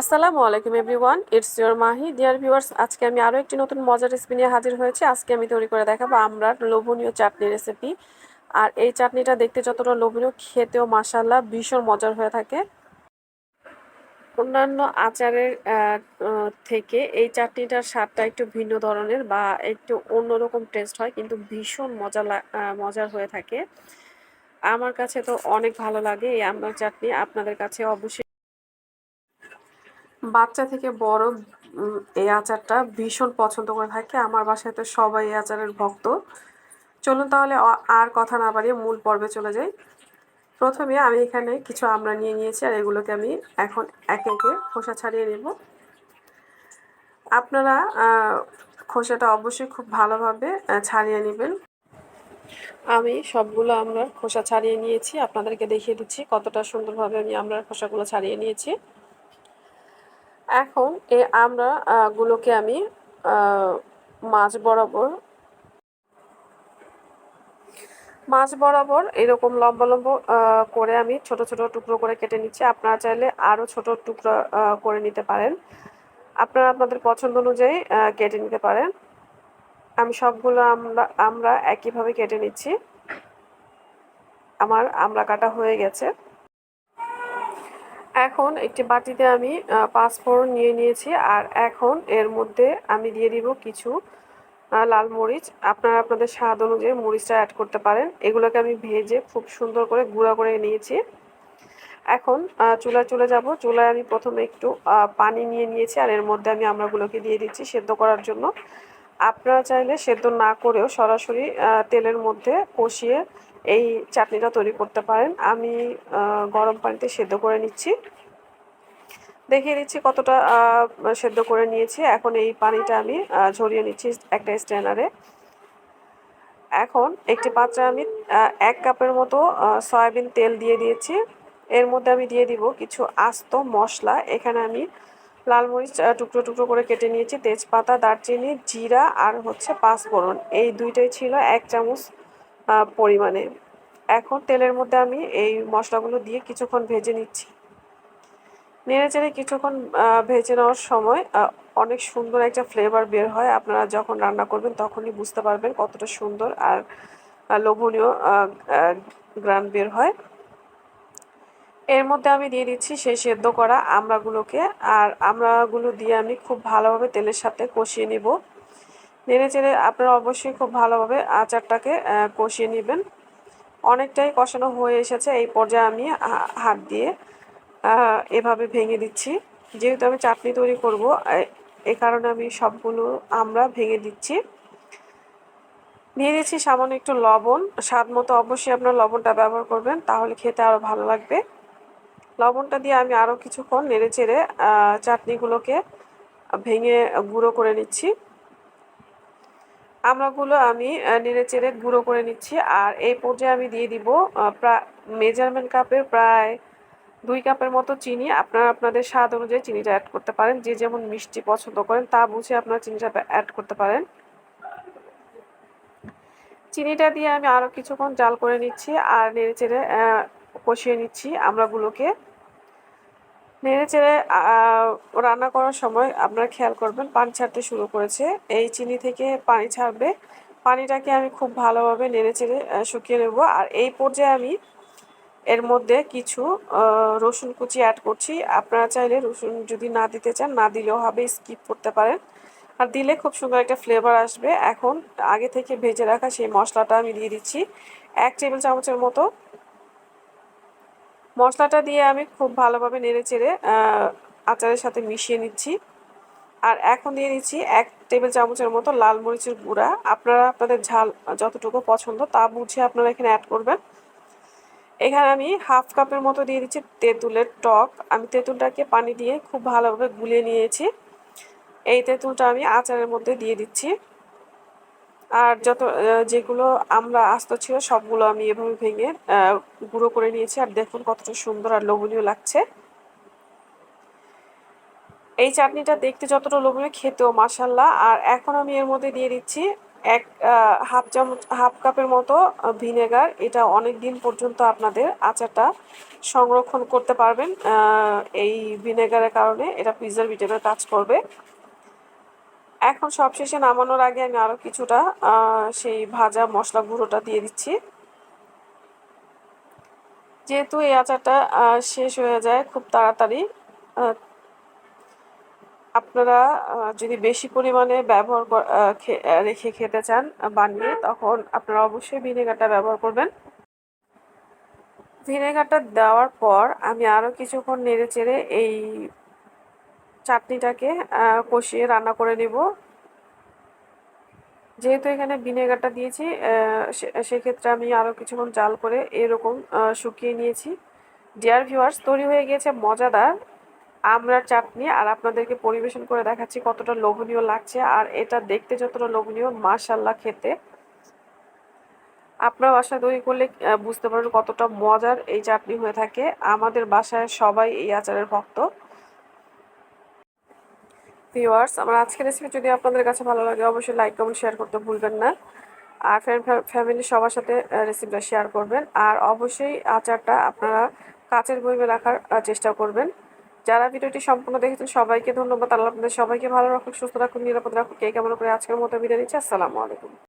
আসসালামু আলাইকুম, everyone. It's your Mahi dear viewers আজকে আমি আরও একটি নতুন মজার রেসিপি নিয়ে হাজির হয়েছি। আজকে আমি তৈরি করে দেখাবো আমরা লোভনীয় চাটনি রেসিপি আর এই চাটনিটা দেখতে যতটা লোভনীয়, খেতেও মাসাল্লাহ ভীষণ মজার হয়ে থাকে। অন্যান্য আচারের থেকে এই চাটনিটার স্বাদটা একটু ভিন্ন ধরনের বা একটু অন্যরকম টেস্ট হয়, কিন্তু ভীষণ মজা মজার হয়ে থাকে। আমার কাছে তো অনেক ভালো লাগে এই আমড়ার চাটনি। আপনাদের কাছে অবশ্যই বাচ্চা থেকে বড় এই আচারটা ভীষণ পছন্দ করে থাকে। আমার বাসায় তো সবাই এই আচারের ভক্ত। চলুন তাহলে আর কথা না বাড়িয়ে মূল পর্বে চলে যাই। প্রথমে আমি এখানে কিছু আমড়া নিয়ে নিয়েছি আর এগুলোকে আমি এখন একে একে খোসা ছাড়িয়ে নেব। আপনারা খোসাটা অবশ্যই খুব ভালোভাবে ছাড়িয়ে নেবেন। আমি সবগুলো আমরা খোসা ছাড়িয়ে নিয়েছি। আপনাদেরকে দেখিয়ে দিচ্ছি কতটা সুন্দরভাবে আমি আমরা খোসাগুলো ছাড়িয়ে নিয়েছি। এখন এ আমরা গুলোকে আমি মাছ বরাবর মাছ বরাবর এরকম লম্বা লম্বা করে আমি ছোট ছোট টুকরো করে কেটে নিচ্ছি। আপনারা চাইলে আরও ছোট টুকরো করে নিতে পারেন। আপনারা আপনাদের পছন্দ অনুযায়ী কেটে নিতে পারেন। আমি সবগুলো আমরা আমরা একইভাবে কেটে নিচ্ছি। আমার আমরা কাটা হয়ে গেছে। এখন একটি বাটিতে আমি পাঁচফোড়ন নিয়ে নিয়েছি আর এখন এর মধ্যে আমি দিয়ে দিব কিছু লাল মরিচ। আপনারা আপনাদের স্বাদ অনুযায়ী মরিচটা অ্যাড করতে পারেন। এগুলোকে আমি ভেজে খুব সুন্দর করে গুঁড়া করে নিয়েছি। এখন চুলায় চলে যাব। চুলায় আমি প্রথমে একটু পানি নিয়ে নিয়েছি আর এর মধ্যে আমি আমরাগুলোকে দিয়ে দিচ্ছি সেদ্ধ করার জন্য। আপনারা চাইলে সেদ্ধ না করেও সরাসরি তেলের মধ্যে কষিয়ে এই চাটনিটা তৈরি করতে পারেন। আমি গরম পানিতে সেদ্ধ করে নিচ্ছি। দেখিয়ে দিচ্ছি কতটা সেদ্ধ করে নিয়েছি। এখন এই পানিটা আমি ঝরিয়ে নিচ্ছি একটা স্ট্যানারে। এখন একটি পাত্রে আমি এক কাপের মতো সয়াবিন তেল দিয়ে দিয়েছি। এর মধ্যে আমি দিয়ে দিব কিছু আস্ত মশলা। এখানে আমি লাল মরিচ টুকরো টুকরো করে কেটে নিয়েছি। তেজপাতা, দারচিনি, জিরা আর হচ্ছে পাঁচফোড়ন। এই দুইটাই ছিল এক চামচ পরিমাণে। এখন তেলের মধ্যে আমি এই মশলাগুলো দিয়ে কিছুক্ষণ ভেজে নিচ্ছি। নেড়ে চেড়ে কিছুক্ষণ ভেজে নেওয়ার সময় অনেক সুন্দর একটা ফ্লেভার বের হয়। আপনারা যখন রান্না করবেন তখনই বুঝতে পারবেন কতটা সুন্দর আর লোভনীয় গ্রান বের হয়। এর মধ্যে আমি দিয়ে দিচ্ছি সেই সেদ্ধ করা আমড়াগুলোকে, আর আমড়াগুলো দিয়ে আমি খুব ভালোভাবে তেলের সাথে কষিয়ে নিব। নেড়ে চেড়ে আপনারা অবশ্যই খুব ভালোভাবে আচারটাকে কষিয়ে নেবেন। অনেকটাই কষানো হয়ে এসেছে, এই পর্যায়ে আমি হাত দিয়ে এভাবে ভেঙে দিচ্ছি। যেহেতু আমি চাটনি তৈরি করব, এ কারণে আমি সবগুলো আমরা ভেঙে দিচ্ছি। দিয়ে দিচ্ছি সামান্য একটু লবণ। স্বাদ মতো অবশ্যই আপনার লবণটা ব্যবহার করবেন, তাহলে খেতে আরও ভালো লাগবে। লবণটা দিয়ে আমি আরও কিছুক্ষণ নেড়ে চেড়ে চাটনিগুলোকে ভেঙে গুঁড়ো করে নিচ্ছি। আমরাগুলো আমি নেড়ে চেড়ে গুঁড়ো করে নিচ্ছি আর এই পর্যায়ে আমি দিয়ে দিব প্রায় মেজারমেন্ট কাপের প্রায় দুই কাপের মতো চিনি। আপনারা আপনাদের স্বাদ অনুযায়ী চিনিটা অ্যাড করতে পারেন। যে যেমন মিষ্টি পছন্দ করেন, তা বুঝে আপনারা চিনিটা অ্যাড করতে পারেন। চিনিটা দিয়ে আমি আরও কিছুক্ষণ জাল করে নিচ্ছি আর নেড়ে চেড়ে কষিয়ে নিচ্ছি, আমরাগুলোকে। নেড়ে চেড়ে রান্না করার সময় আপনারা খেয়াল করবেন, পানি ছাড়তে শুরু করেছে। এই চিনি থেকে পানি ছাড়বে। পানিটাকে আমি খুব ভালোভাবে নেড়ে চেড়ে শুকিয়ে নেব। আর এই পর্যায়ে আমি এর মধ্যে কিছু রসুন কুচি অ্যাড করছি। আপনারা চাইলে রসুন যদি না দিতে চান, না দিলেও হবে স্কিপ করতে পারেন। আর দিলে খুব সুন্দর একটা ফ্লেভার আসবে। এখন আগে থেকে ভেজে রাখা সেই মশলাটা আমি দিয়ে দিচ্ছি। এক টেবিল চামচের মতো মশলাটা দিয়ে আমি খুব ভালোভাবে নেড়ে চেড়ে আচারের সাথে মিশিয়ে নিচ্ছি। আর এখন দিয়ে দিচ্ছি এক টেবিল চামচের মতো লাল মরিচের গুঁড়া। আপনারা আপনাদের ঝাল যতটুকু পছন্দ তা বুঝে আপনারা এখানে অ্যাড করবেন। এখানে আমি হাফ কাপের মতো দিয়ে দিচ্ছি তেঁতুলের টক। আমি তেঁতুলটাকে পানি দিয়ে খুব ভালোভাবে গুলিয়ে নিয়েছি। এই তেঁতুলটা আমি আচারের মধ্যে দিয়ে দিচ্ছি। আর যত যেগুলো আমরা আস্ত ছিল, সবগুলো আমি এভাবে ভেঙে গুঁড়ো করে নিয়েছি। আর দেখুন কতটা সুন্দর আর লোভনীয় লাগছে। এই চাটনিটা দেখতে যতটা লোভনীয়, খেতেও মাসাল্লাহ আর এখন আমি এর মধ্যে দিয়ে দিচ্ছি এক হাফ চামচ, হাফ কাপের মতো ভিনেগার। এটা অনেক দিন পর্যন্ত আপনাদের আচারটা সংরক্ষণ করতে পারবেন এই ভিনেগারের কারণে। এটা প্রিজারভেটিভের কাজ করবে। এখন সবশেষে নামানোর আগে আমি আরও কিছুটা সেই ভাজা মশলা গুঁড়োটা দিয়ে দিচ্ছি। যেহেতু এই আচারটা শেষ হয়ে যায় খুব তাড়াতাড়ি আপনারা যদি বেশি পরিমাণে ব্যবহার রেখে খেতে চান বানিয়ে, তখন আপনারা অবশ্যই ভিনেগারটা ব্যবহার করবেন। ভিনেগারটা দেওয়ার পর আমি আরও কিছুক্ষণ নেড়ে চেড়ে এই চাটনিটাকে কষিয়ে রান্না করে নেব। যেহেতু এখানে ভিনেগারটা দিয়েছি সেক্ষেত্রে আমি আরও কিছুক্ষণ জাল করে এরকম শুকিয়ে নিয়েছি। ডিয়ার ভিউয়ার্স তৈরি হয়ে গিয়েছে মজাদার আমরার চাটনি আর আপনাদেরকে পরিবেশন করে দেখাচ্ছি কতটা লোভনীয় লাগছে আর এটা দেখতে যতটা লোভনীয় মাশাল্লাহ খেতে। আপনার বাসায় তৈরি করলে বুঝতে পারবেন কতটা মজার এই চাটনি হয়ে থাকে। আমাদের বাসায় সবাই এই আচারের ভক্ত। ভিওয়ার্স আমার আজকের রেসিপি যদি আপনাদের কাছে ভালো লাগে, অবশ্যই লাইক কমেন্ট শেয়ার করতে ভুলবেন না। আর ফ্রেন্ড ফ্যামিলি সবার সাথে রেসিপিটা শেয়ার করবেন। আর অবশ্যই আচারটা আপনারা কাচের বইবে রাখার চেষ্টা করবেন। যারা ভিডিওটি সম্পূর্ণ দেখেছেন, সবাইকে ধন্যবাদ। আল্লাহ আপনাদের সবাইকে ভালো রাখুন সুস্থ রাখুন নিরাপদ রাখুন কে কেমন করে আজকের মতো বিদায় নিচ্ছি। আসসালামু আলাইকুম।